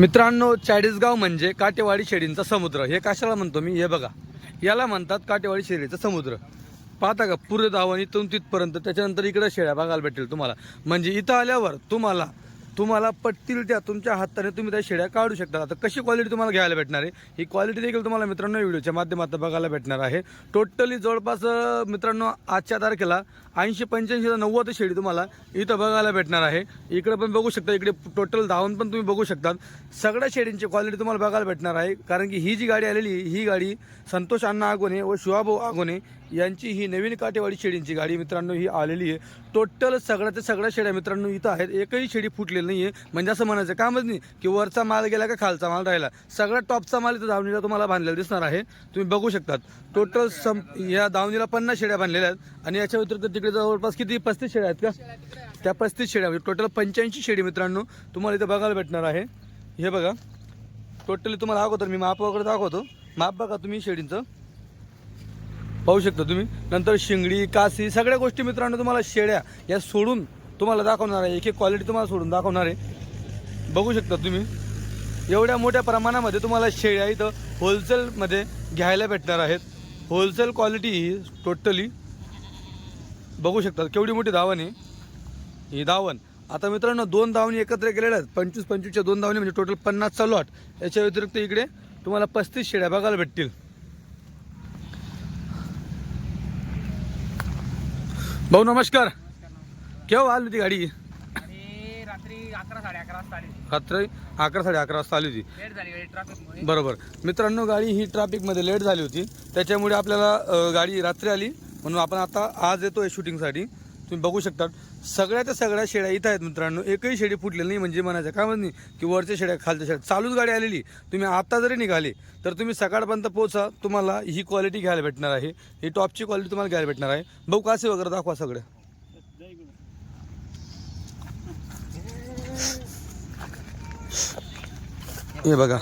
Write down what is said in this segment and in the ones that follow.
मित्रांनो चाळीसगाव म्हणजे काटेवाडी शेळींचा समुद्र. हे कशाला म्हणतो मी? हे बघा. याला म्हणतात काटेवाडी शेळीचा समुद्र. पाहता का? पुरे धावण इथून तिथपर्यंत त्याच्यानंतर इकडे शेळ्या बघायला भेटेल तुम्हाला. म्हणजे इथं आल्यावर तुम्हाला तुम्हाला पटतील त्या तुमच्या हाताने तुम्ही त्या शेळ्या काढू शकता. आता कशी क्वालिटी तुम्हाला घ्यायला भेटणार आहे? ही क्वालिटी देखील तुम्हाला मित्रांनो व्हिडिओच्या माध्यमातून बघायला भेटणार आहे. टोटली जवळपास मित्रांनो आजच्या तारखेला ऐंशी पंच्याऐंशी नव्वद शेळी तुम्हाला. इथं बघायला भेटणार आहे. इकडे पण बघू शकता इकडे टोटल धावून पण तुम्ही बघू शकता सगळ्या शेळींची क्वालिटी तुम्हाला बघायला भेटणार आहे. कारण की ही जी गाडी आलेली आहे, ही गाडी संतोष अण्णा आगोने व शिवाभाऊ आगोने यांची ही नवीन काटेवाडी शेळींची गाडी मित्रांनो ही आलेली आहे. टोटल सगळ्याच्या सगळ्या शेड्या मित्रांनो इथं आहेत. एकही शेडी फुटलेली नाही आहे म्हणजे असं म्हणायचं कामच नाही की वरचा माल गेला का खालचा माल राहिला. सगळ्या टॉपचा माल इथं धावणीला तुम्हाला बांधलेला दिसणार आहे. तुम्ही बघू शकतात. टोटल सम या दावणीला पन्नास शेड्या बांधलेल्या आहेत. आणि याच्या व्यतिरिक्त तिकडे जवळपास किती? पस्तीस शेळ्या आहेत का? त्या पस्तीस शेळ्या म्हणजे टोटल पंच्याऐंशी शेळी मित्रांनो तुम्हाला इथं बघायला भेटणार आहे. हे बघा. टोटली तुम्हाला दाखवतो मी माप वगैरे दाखवतो. माप बघा तुम्ही शेळींचं. पाहू शकता तुम्ही. नंतर शिंगडी कासी सगळ्या गोष्टी मित्रांनो तुम्हाला शेळ्या या सोडून तुम्हाला दाखवणार आहे. एक एक क्वालिटी तुम्हाला सोडून दाखवणार आहे. बघू शकता तुम्ही. एवढ्या मोठ्या प्रमाणामध्ये तुम्हाला शेळ्या इथं होलसेलमध्ये घ्यायला भेटणार आहेत. होलसेल क्वालिटी ही टोटली बघू शकता केवढी मोठी धावण आहे. ही धावण. आता मित्रांनो दोन धावणी एकत्र केलेल्या आहेत. पंचवीस पंचवीसच्या दोन धावणी म्हणजे टोटल पन्नास चालू आठ याच्या व्यतिरिक्त इकडे तुम्हाला पस्तीस शेळ्या बघायला भेटतील. भाऊ नमस्कार. केव्हा आली होती गाडी? रात्री अकरा साडे अकरा वाजता आली रात्री अकरा साडे अकरा वाजता आली होती. लेट बरोबर. मित्रांनो गाडी ही ट्रॅफिकमध्ये लेट झाली होती. त्याच्यामुळे आपल्याला गाडी रात्री आली. म्हणून आपण आता आज येतो आहे शूटिंगसाठी. तुम्ही बघू शकता सगळ्याच्या सगळ्या शेड्या इथं आहेत मित्रांनो. एकही शेळी फुटलेली नाही म्हणजे म्हणायचं काय म्हणत नाही की वरच्या शेड्या खालच्या शेड्या. चालूच गाडी आलेली. तुम्ही आता जरी निघाले तर तुम्ही सकाळपर्यंत पोहोचा तुम्हाला ही क्वालिटी घ्यायला भेटणार आहे. ही टॉपची क्वालिटी तुम्हाला घ्यायला भेटणार आहे. भाऊ कासे वगैरे दाखवा सगळ्या हे बघा.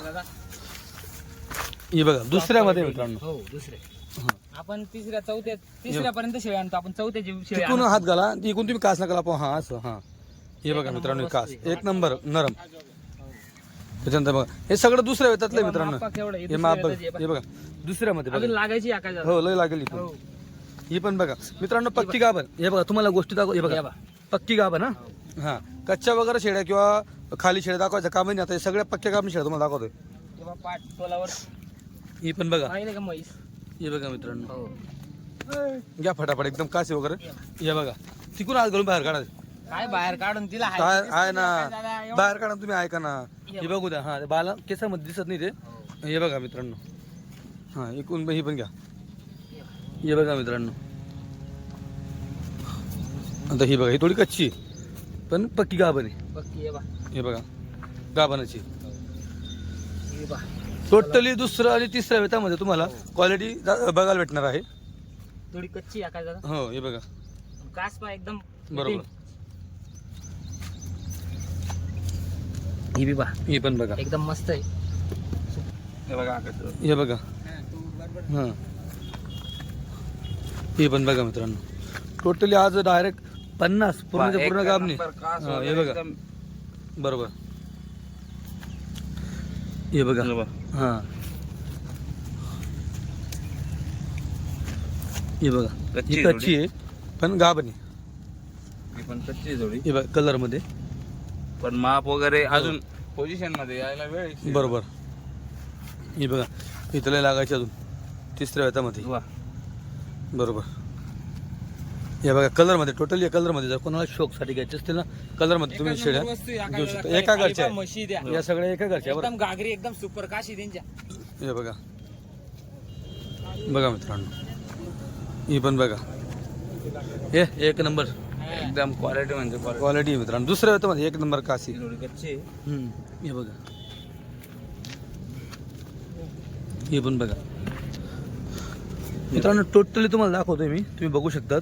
हे बघा दुसऱ्यामध्ये मित्रांनो. हो, दुसरे. आपण तिसऱ्या चौथ्या तिसऱ्या पर्यंत शेळ्या आणतो. आपण चौथ्याची शेळी हात घाला. इकून तुम्ही कास नका हा असं. हा. हे बघा मित्रांनो हे कास. एक नंबर नरम. त्याच्यानंतर बघा हे सगळं दुसऱ्या वेतातलं मित्रांनो? हे माप बघ. दुसऱ्या हे बघा. दुसऱ्यामध्ये अजून बघा. लागायची आकाश हो लय लागेल ही. पण. ही पण बघा. मित्रांनो पक्की गाभण. हे बघा तुम्हाला गोष्टी दाखव हे हे बघा. बघा. पक्की गाभण हा. हा. कच्च्या वगैरे शेळ्या किंवा खाली शेळ्या दाखवायचं काम नाही आता हे सगळ्या पक्क्या गाभण शेळ्या तुम्हाला दाखवतोय. तेव्हा पाठ तोलावर ही पण बघा. पाहिले का म्हैस? हे बघा मित्रांनो. हो. घ्या फटाफट एकदम कासे वगैरे. हे बघा. तिकून हात घालून बाहेर काढा. काय बाहेर काढून तिला हाय- काय आहे ना? दादा, एवढं- बाहेर काढा तुम्ही ऐका ना. हे बघू. द्या. हा बाला केसामध्ये दिसत नाही ते. हे. बघा मित्रांनो. हा एकूण ही पण घ्या. हे बघा मित्रांनो. आता ही बघा ही थोडी कच्ची आहे. पण पक्की गाभण आहे. पक्की हे बघा गाभणाची. हे. बा टोटली दुसरं आणि तिसऱ्या वेतामध्ये तुम्हाला क्वालिटी बघायला भेटणार आहे. थोडी कच्ची दादा हो हे बघा. कास एकदम बरोबर. ही बी ही पण बघा. एकदम मस्त आहे. हे बघा हां हे. पण बघा मित्रांनो. टोटली आज डायरेक्ट पन्नास. पूर्ण पूर्ण गाबनी हा, हे बघा. बरोबर. हे बघा. हां हे. बघा. कच्ची ही आहे कच्ची आहे पण गाबनी ही पण कच्ची आहे थोडी हे बघा कलरमध्ये. पण माप वगैरे अजून पोझिशनमध्ये यायला वेळ आहे. बरोबर. हे बघा इथं लय लागायची अजून. तिसऱ्या वेतामध्ये. वा. बरोबर. हे बघा कलरमध्ये टोटली कलरमध्ये जर कोणाला शोकसाठी घ्यायचे असतील ना कलरमध्ये तुम्ही शेड्या घेऊ शकता. एका घरच्या आहे. द्या. या सगळ्या एका घरच्या बरं. एकदम घागरी एकदम सुपर काशी त्यांच्या हे बघा. बघा मित्रांनो. ही पण बघा. हे एक नंबर. एकदम क्वालिटी म्हणजे. क्वालिटी मित्रांनो. दुसऱ्या वेतामध्ये एक नंबर काशी. ही कच्ची. हम्म, हे बघा. हे पण बघा. मित्रांनो टोटली तुम्हाला दाखवतोय मी. तुम्ही बघू शकतात.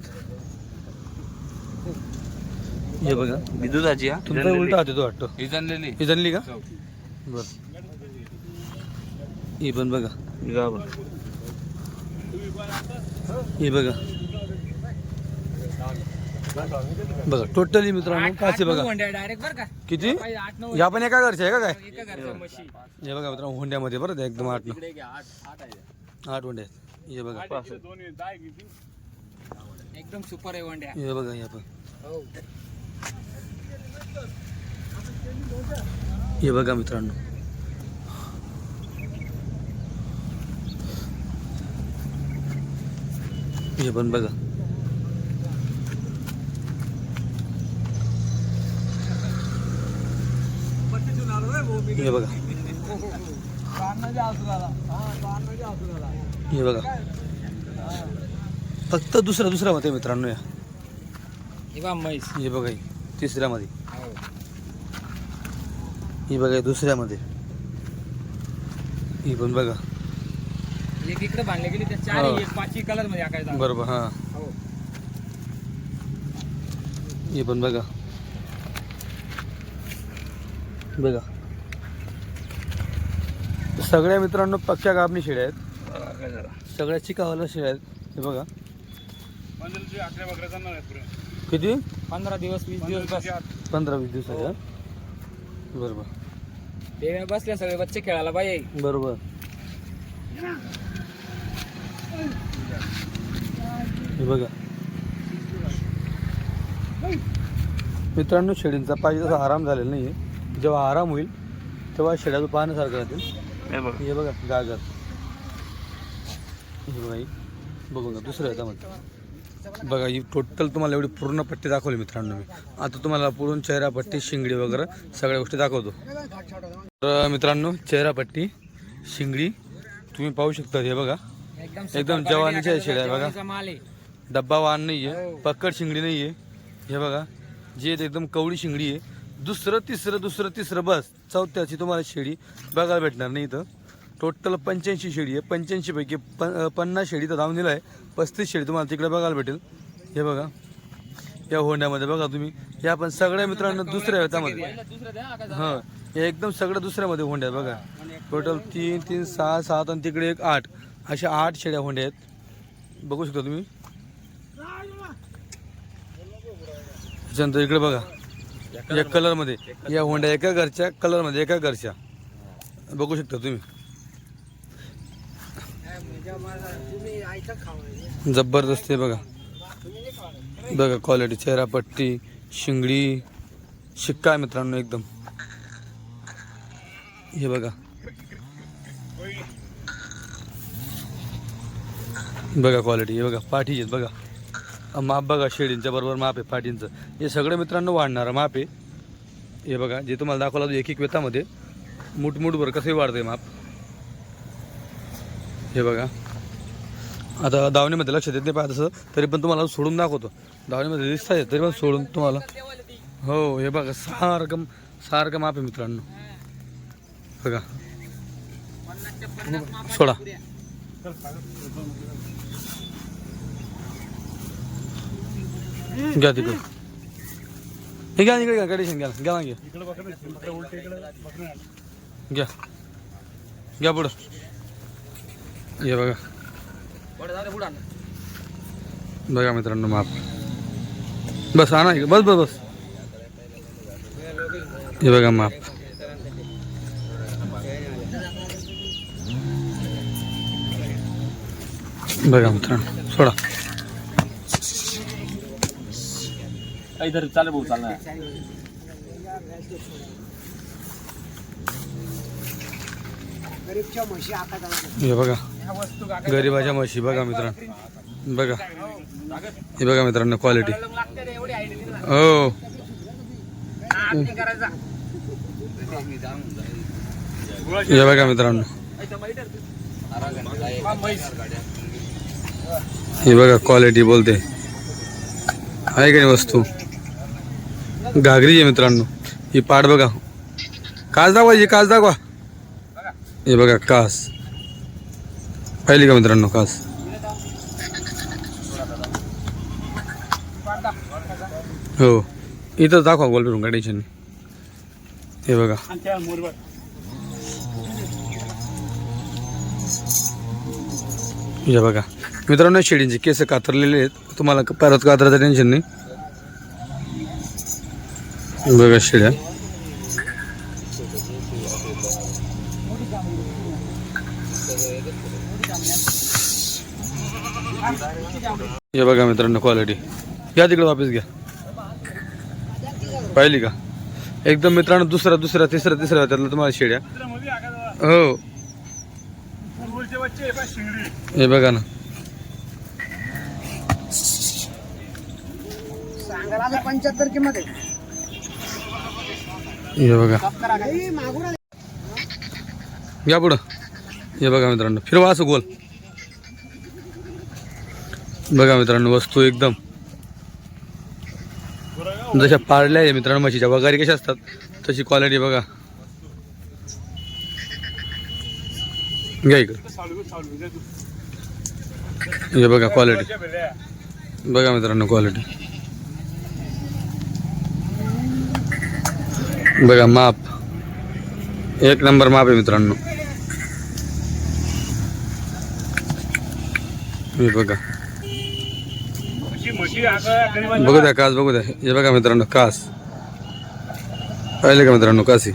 हे बघा. ही दुधाची हा? तुमचा. उलटा हात येतो वाटतो. ही जनलेली ही जनली का? हो. बर. ही पण बघा. ही गाभण. हे बघा. बघा टोटली मित्रांनो पाचशे बघा. डायरेक्ट बरं का? किती? या पण एका घरच्या आहे का काय? एका घरचं म्हशी. हे बघा मित्रांनो होंड्यामध्ये बरं ते एकदम आठ आठ आठ आहे. आठ होंडे आहेत. हे बघा. एकदम सुपर आहे वंड्या हे बघा हे पण. हो बघा मित्रांनो. हे पण बघा. हे बघा. हे बघा. फक्त दुसरा दुसरा मध्ये मित्रांनो या. हे हे बघा हे, तिसऱ्यामध्ये. हो. ही बघा दुसऱ्यामध्ये. ही पण बघा. एक इकडे बांधले गेली त्या चार हो. एक पाचही कलरमध्ये आकायचा बरोबर हा. हो. हे पण बघा. बघा. सगळ्या मित्रांनो पक्क्या कापणी शेळ्या आहेत. सगळ्या चिकावाला शेळ्या आहेत. हे बघा. किती? पंधरा दिवस वीस दिवस बस. पंधरा वीस दिवसाच्या बरोबर. बेव्या बसल्या सगळे बच्चे खेळायला पाहिजे बरोबर. हे बघा. मित्रांनो शेळींचा पाहिजे तसा आराम झालेला नाही आहे जेव्हा आराम होईल तेव्हा शेळ्याचं पाहण्यासारखं राहतील हे बघ. हे बघा गागर हे बघा ही. बघू का दुसरं याच्यामध्ये बघा ही टोटल तुम्हाला एवढी पूर्ण पट्टी दाखवली मित्रांनो मी. आता तुम्हाला पूर्ण चेहरा पट्टी शिंगडी वगैरे सगळ्या गोष्टी दाखवतो. तर मित्रांनो चेहरा पट्टी शिंगडी तुम्ही पाहू शकता हे बघा. एकदम जवानीच्या शेळ्या आहे बघा. डब्बा वाहन नाही आहे पक्कड शिंगडी नाही आहे हे बघा जे एकदम कवडी शिंगडी आहे. दुसरं तिसरं दुसरं तिसरं बस. चौथ्याची तुम्हाला शेळी बघायला भेटणार नाही इथं. टोटल पंच्याऐंशी शेळी आहे. पंच्याऐंशीपैकी प पन्नास शेळी तर धावून आहे पस्तीस शेळी तुम्हाला तिकडे बघायला भेटेल. हे बघा. या होंड्यामध्ये बघा तुम्ही. या पण सगळ्या मित्रांनो दुसऱ्या आकाश हां. हे एकदम सगळं दुसऱ्यामध्ये होंड्या बघा. टोटल तीन तीन सहा सात आणि तिकडे एक आठ. अशा आठ शेळ्या होंड्या आहेत. बघू शकता तुम्ही. त्याच्यानंतर इकडे बघा. या कलरमध्ये. या होंड्या एका घरच्या कलरमध्ये एका घरच्या. बघू शकता तुम्ही. जबरदस्त आहे बघा. बघा क्वालिटी चेहरापट्टी शिंगडी शिक्का आहे मित्रांनो एकदम. हे बघा. बघा क्वालिटी हे बघा पाठीचे बघा. माप बघा शेळींच्या बरोबर माप आहे पाठींचं. हे सगळं मित्रांनो वाढणारं माप आहे. हे बघा जे तुम्हाला दाखवलं एक एक वेतामध्ये मुठमुठभर कसंही वाढतंय माप. हे बघा. आता दावणीमध्ये लक्ष देत नाही पाहत तसं तरी पण तुम्हाला सोडून दाखवतो. दावणीमध्ये दिसत आहे तरी पण सोडून तुम्हाला. हो हे बघा सारखं सारखं माप आहे मित्रांनो. बघा. सोडा. घ्या तिकडे. हे घ्या इकडे घ्या कंडिशन घ्या घ्या ना घ्या घ्या. घ्या पुढं. हे बघा पुढे जाऊ दे, पुढं आण. बघा मित्रांनो माप. बस आणा. बस बस बस. हे बघा माप. बघा मित्रांनो सोडा. काहीतरी चालेल भाऊ चालणार. हे बघा. गरीबाच्या म्हशी बघा मित्रांनो. बघा. हे बघा मित्रांनो क्वालिटी हो. हे बघा मित्रांनो. हे बघा क्वालिटी बोलते. आहे का नाही वस्तू? घागरी आहे मित्रांनो. ही पाठ बघा. कास दाखवा ही कास दाखवा. हे बघा कास. पाहिली का मित्रांनो खास? हो. इथं दाखवा गोल फिरून काय टेन्शन हे बघा. हे बघा. मित्रांनो शेळींचे केस कातरलेले आहेत. तुम्हाला परत कातराचं टेन्शन नाही. बघा शेळ्या. हे बघा मित्रांनो क्वालिटी या तिकडे वापस घ्या. पाहिली का? एकदम मित्रांनो दुसरा दुसरा तिसरा तिसरा त्यातला तुम्हाला शेड्या. हो. हे बघा ना. पंच्याहत्तर किंमत हे बघा. या पुढं. हे बघा मित्रांनो. फिरवा असं गोल. बघा मित्रांनो वस्तू एकदम. जशा पाळल्या आहे मित्रांनो म्हशीच्या. वगारी कशा असतात? तशी क्वालिटी बघा. घ्या इकडे. हे बघा क्वालिटी बघा मित्रांनो क्वालिटी बघा माप. एक नंबर माप आहे मित्रांनो. हे बघा. बघू द्या कास बघू द्या. हे बघा मित्रांनो कास. पाहिले का मित्रांनो कासी?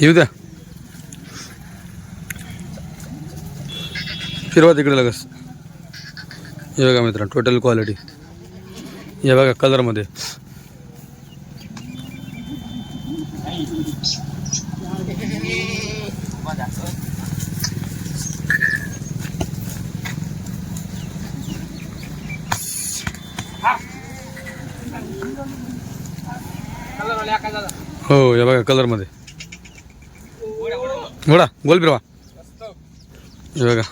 येऊ द्या. फिरवा तिकडे लगस हे बघा मित्रांनो टोटल क्वालिटी हे बघा कलरमध्ये हो हे बघा कलरमध्ये घोडा गोल फिरवा. हे बघा.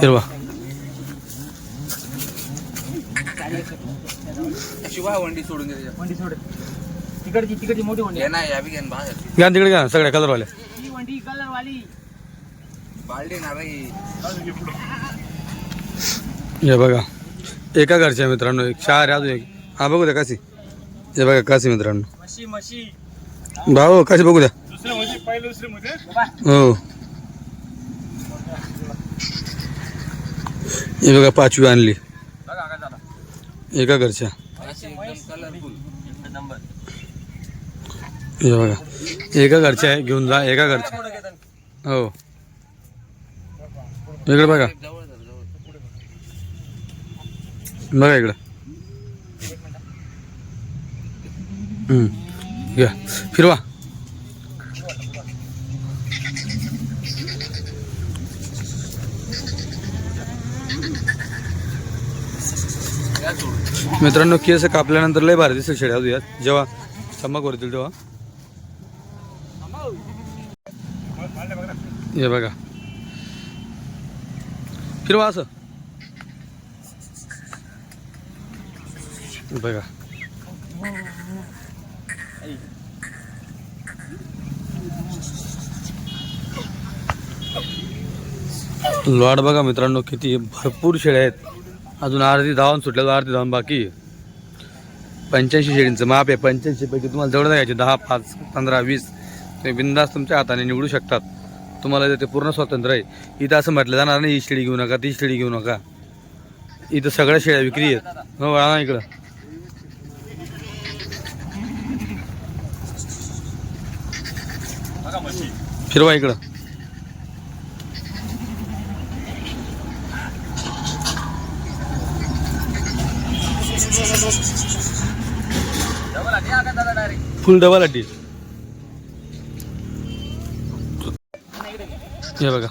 फिरवा शिवाय वंडी सोडून दे. वंडी सोड. तिकडची तिकडची मोठी वंडी ये ना या बी घेऊन बाहेर. घ्या तिकडे घ्या सगळ्या कलरवाल्या ही वंडी कलर वाली बालडी ना रे हे बघा एका घरच्या मित्रांनो एक चार अजून एक. हा बघू द्या काशी. हे बघा काशी मित्रांनो. मशी मशी. भाऊ काशी बघू द्या. हो. हे बघा पाचवी आणली. एका घरच्या. हे बघा एका घरच्या आहे घेऊन जा एका घरच्या. हो. इकडे बघा. बघा इकडं. घ्या. फिरवा. मित्रांनो केस कापल्यानंतर लय भारी दिसेल शेड्या यात जेव्हा चमक वरतील तेव्हा. हे बघा. फिरवा असं. बघा. लॉड बघा मित्रांनो किती भरपूर शेळ्या आहेत. अजून अर्धी धावून सुटल्यावर अर्धी धावून बाकी. पंच्याऐंशी शेळींचं माप आहे. पंच्याऐंशी पैकी तुम्हाला जवळ घ्यायचे. दहा पाच पंधरा वीस. तुम्ही बिंदास तुमच्या हाताने निवडू शकतात. तुम्हाला ते पूर्ण स्वातंत्र्य आहे. इथं असं म्हटलं जाणार नाही ही शेळी घेऊ नका ती शेळी घेऊ नका. इथं सगळ्या शेळ्या विक्री आहेत. हो आणा इकडं. फिरवा इकडं. फुल डबल अड्डी. हे बघा.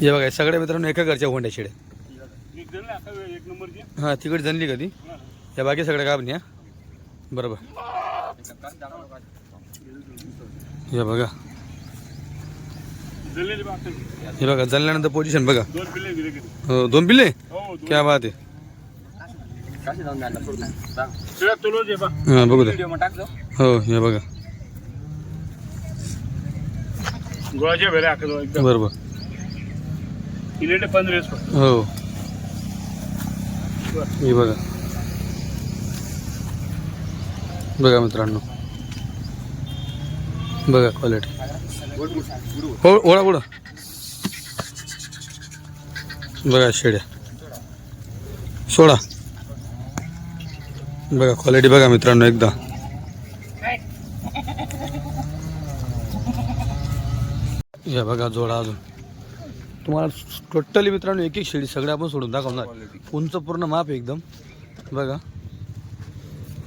हे बघा सगळ्या मित्रांनो एका घरच्या होंड्या शेड्या. हां तिकडे जनली कधी? या बाकी सगळ्या का हा? बरोबर. हे बघा. हे बघा जळल्यानंतर पोझिशन बघा. हो दोन पिल्ले? क्या बात आहे. हां बघू व्हिडिओ जाऊ हो हे बघा. गुळाच्या वेळेला आखलो एकदम. बरोबर. किलेटे पंधरा वेळेस फक्त. हो. हे बघा. बघा मित्रांनो. बघा क्वालिटी हो ओळा ओळा बघा शेड्या. सोडा. बघा क्वालिटी बघा मित्रांनो एकदा. या बघा जोडा अजून. तुम्हाला टोटली मित्रांनो एक एक शेळी सगळ्या आपण सोडून दाखवणार. उंच पूर्ण माप एकदम. बघा.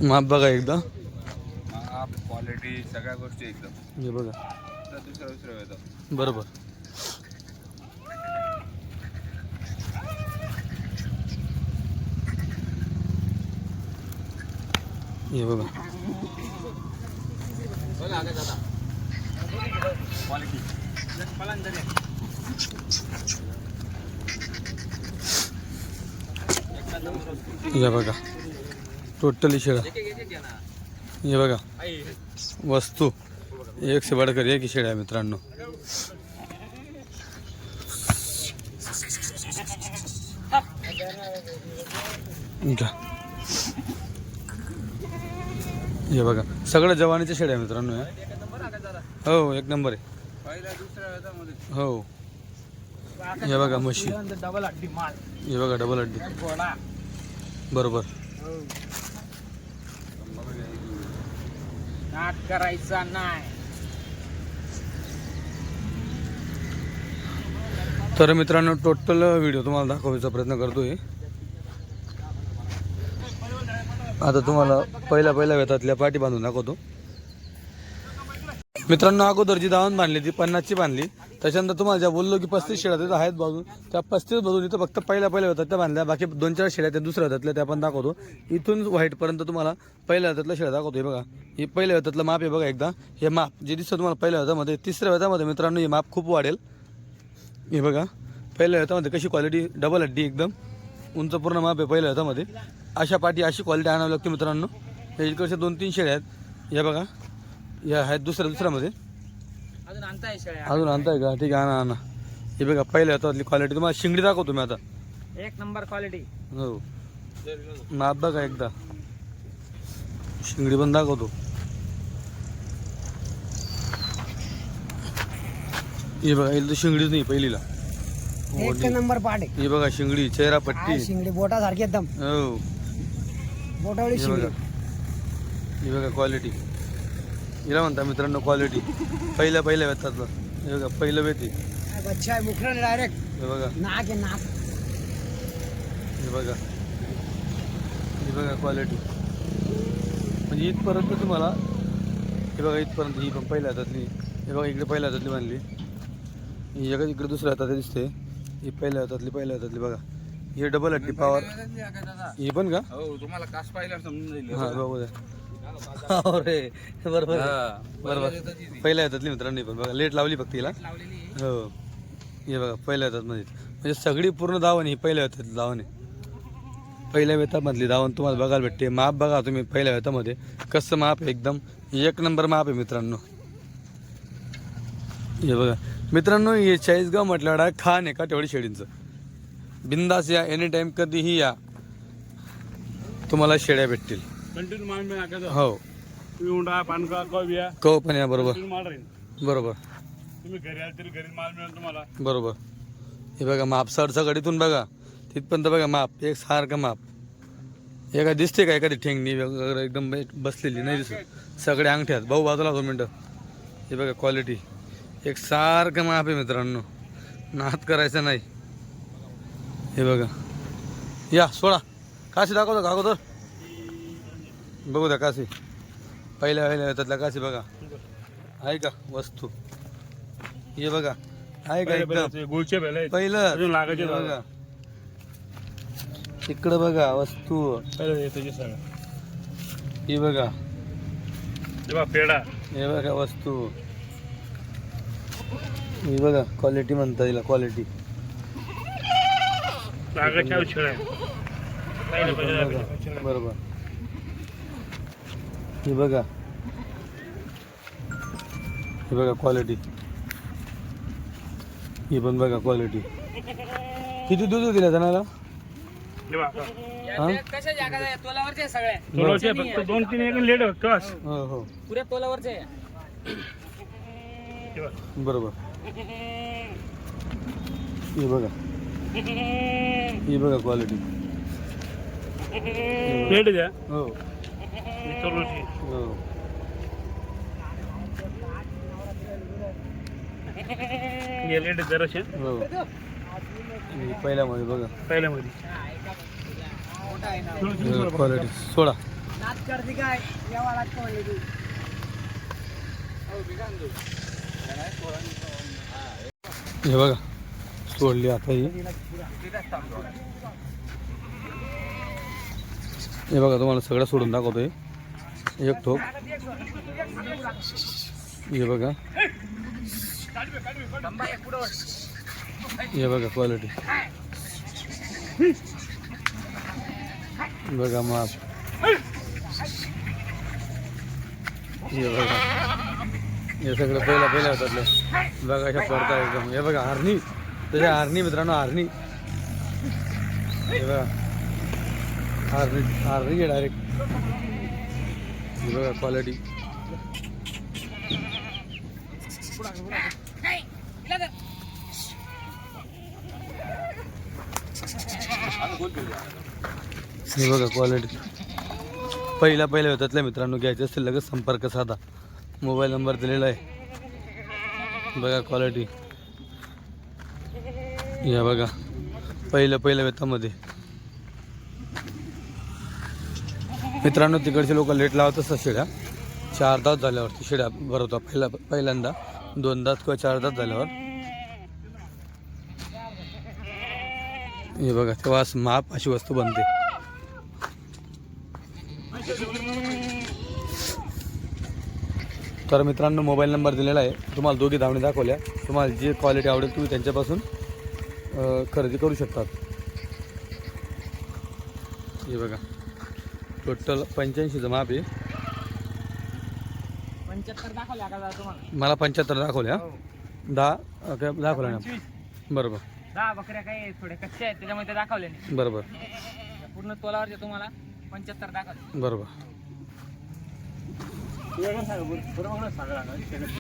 माप बघा एकदा. माप क्वालिटी सगळ्या गोष्टी एकदम. हे बघा. बरोबर. हे बघा. या बघा. टोटली शेळा. हे बघा. वस्तू. एक से एक ही शेळ्या आहे मित्रांनो. घ्या. हे बघा सगळं जवानीच्या शेळ्या आहे मित्रांनो या. हो एक नंबर आहे. हो. हे बघा म्हशी डबल हड्डी माल. हे बघा डबल अड्डी बरोबर. नाट करायचा नाही. तर मित्रांनो टोटल व्हिडिओ तुम्हाला दाखवायचा प्रयत्न करतोय. आता तुम्हाला पहिल्या पहिल्या वेतातल्या पाठी बांधून दाखवतो. मित्रांनो अगोदर जी दावण बांधली ती पन्नासची बांधली. त्याच्यानंतर तुम्हाला ज्या बोललो की पस्तीस शेळ्या तिथं आहेत बाजून त्या पस्तीस बाजून इथं फक्त पहिल्या पहिल्या वेतात त्या बांधल्या. बाकी दोन चार शेळ्या त्या दुसऱ्या वेतातल्या त्या पण दाखवतो. इथून व्हाईटपर्यंत तुम्हाला पहिल्या वेतातल्या शेळ्या दाखवतो. हे बघा हे पहिल्या वेतातलं माप आहे बघा एकदा. हे माप जे दिसतं तुम्हाला पहिल्या वेतामध्ये तिसऱ्या वेतामध्ये मित्रांनो हे माप खूप वाढेल. हे बघा पहिल्या हातामध्ये कशी क्वालिटी डबल हड्डी एकदम. उंच पूर्ण माप आहे पहिल्या हातामध्ये अशा पाठी अशी क्वालिटी आणावी लागते मित्रांनो. हे इकडचे दोन तीन शेळे आहेत. या बघा. या आहेत दुसऱ्या दुसऱ्यामध्ये. अजून आणताय शेळ्या. अजून आणताय का? ठीक आहे आणा आणा. हे बघा पहिल्या हातातली क्वालिटी तुम्हाला शिंगडी दाखवतो मी आता. एक नंबर क्वालिटी हो. माप बघा एकदा. शिंगडी पण दाखवतो. हे बघा इथं शिंगडीच नाही पहिलीला. एक नंबर पाठ हे बघा शिंगडी चेहरा पट्टी. शिंगडी बोटासारखी एकदम. हो. बोटावळी हे बघा. ही बघा क्वालिटी हिला म्हणता मित्रांनो क्वालिटी पहिल्या पहिल्या वेतातलं हे बघा पहिलं वेत. काय बच्चा आहे डायरेक्ट हे बघा. नाक आहे नाक. हे बघा. हे बघा क्वालिटी म्हणजे इथपर्यंत तुम्हाला हे बघा इथपर्यंत ही पण पहिल्या हातातली. हे बघा इकडे पहिल्या हातातली बांधली. ही एका इकडे दुसऱ्या हातात दिसते. ही पहिल्या हातातली पहिल्या हातातली बघा. ही डबल हट्टी पावर ही पण का? हो तुम्हाला कास पाहिल्यावर समजून जाईल. हा बघू द्या अरे बरोबर आहे. हा. बरोबर. पहिल्या हातातली मित्रांनी पण. बघा लेट लावली फक्त हिला. हो. हे बघा पहिल्या हातात मध्ये. म्हणजे सगळी पूर्ण दावण ही पहिल्या हातात दावण आहे पहिल्या वेतामधली दावण तुम्हाला बघायला भेटते. माप बघा तुम्ही पहिल्या वेतामध्ये कसं माप आहे एकदम. एक नंबर माप आहे मित्रांनो. हे बघा. मित्रांनो हे चाळीसगाव म्हटलं खान आहे का तेवढी शेळींचं बिंदास या एनी टाइम कधीही या तुम्हाला शेळ्या भेटतील. कंटिन्यू माल मी नाकायचं हो. उंडा पानका कव्या कव पण या बरोबर. कंटिन्यू माल राहील. बरोबर. तुम्ही घरी आले तरी घरी माल मिळेल तुम्हाला. बरोबर. हे बघा माप सरचा गडीतून बघा. तिथपर्यंत बघा माप. एक सारखं माप. एका दिसते का एखादी ठेंगणी वगैरे एकदम बसलेली नाही दिसत. सगळे अंगठ्यात. भाऊ बाजूला दोन मिनटं. हे बघा क्वालिटी एक सारखं माप आहे मित्रांनो. नात करायचं नाही. हे बघा. या सोडा. काशी दाखवतो का अगोदर? बघू द्या काशी. पहिल्या पहिल्या त्यातल्या काशी बघा. आहे का वस्तू? हे बघा. आहे का एकदम? पहिलं. लागायचे बघा. इकडं बघा वस्तू. पहिलं हे बघा. पेढा. हे बघा वस्तू. ही बघा क्वालिटी म्हणता येईल क्वालिटी बरोबर ही बघा. हे बघा क्वालिटी ही पण बघा क्वालिटी किती दूध दिलं जणाला बघा. कशा जागा आहे? तोलावरचे आहे सगळ्या. थोडंसं फक्त दोन तीन एक लेट हो हो. पुऱ्या तोलावरचे. हे. बरोबर. हे बघा. ही बघा क्वालिटी लेट द्या हो ही लेट जराशे हो ही पहिल्यामध्ये बघा पहिल्यामध्ये क्वालिटी की हे बघा सोडली आता ही. हे बघा तुम्हाला सगळं सोडून दाखवतोय. एक ठोक. हे बघा. हे बघा क्वालिटी बघा माप. हे बघा. हे सगळं पहिला पहिल्या होतात बघा अशा पडता एकदम. हे बघा हरणी. त्याच्या आरणी मित्रांनो आरणी. आरणी आरणी आहे डायरेक्ट बघा क्वालिटी हे बघा क्वालिटी पहिल्या पहिल्या होतातल्या मित्रांनो घ्यायचे असेल लगेच संपर्क साधा. मोबाईल नंबर दिलेला आहे. बघा क्वालिटी या बघा पहिलं पहिल्या वेतामध्ये मित्रांनो तिकडचे लोक लेट लावत असतात शिड्या. चार तास झाल्यावरती शिड्या भरवतात पहिल्या पहिल्यांदा. दोन तास किंवा चार तास झाल्यावर. हे बघा तेव्हा माप अशी वस्तू बनते. तर मित्रांनो मोबाईल नंबर दिलेला आहे. तुम्हाला दोघी धावणी दाखवल्या. तुम्हाला जी क्वालिटी आवडेल तुम्ही त्यांच्यापासून खरेदी करू शकतात. हे बघा. टोटल पंच्याऐंशीचं माप आहे. मला पंच्याहत्तर दाखवल्या दहा अ, काय दाखवल्या ना बरोबर. दहा बकऱ्या काही थोडे कच्चे आहेत त्याच्यामुळे ते दाखवले नाही. बरोबर. पूर्ण तोलावरचे तुम्हाला पंच्याहत्तर दाखवले. बरोबर.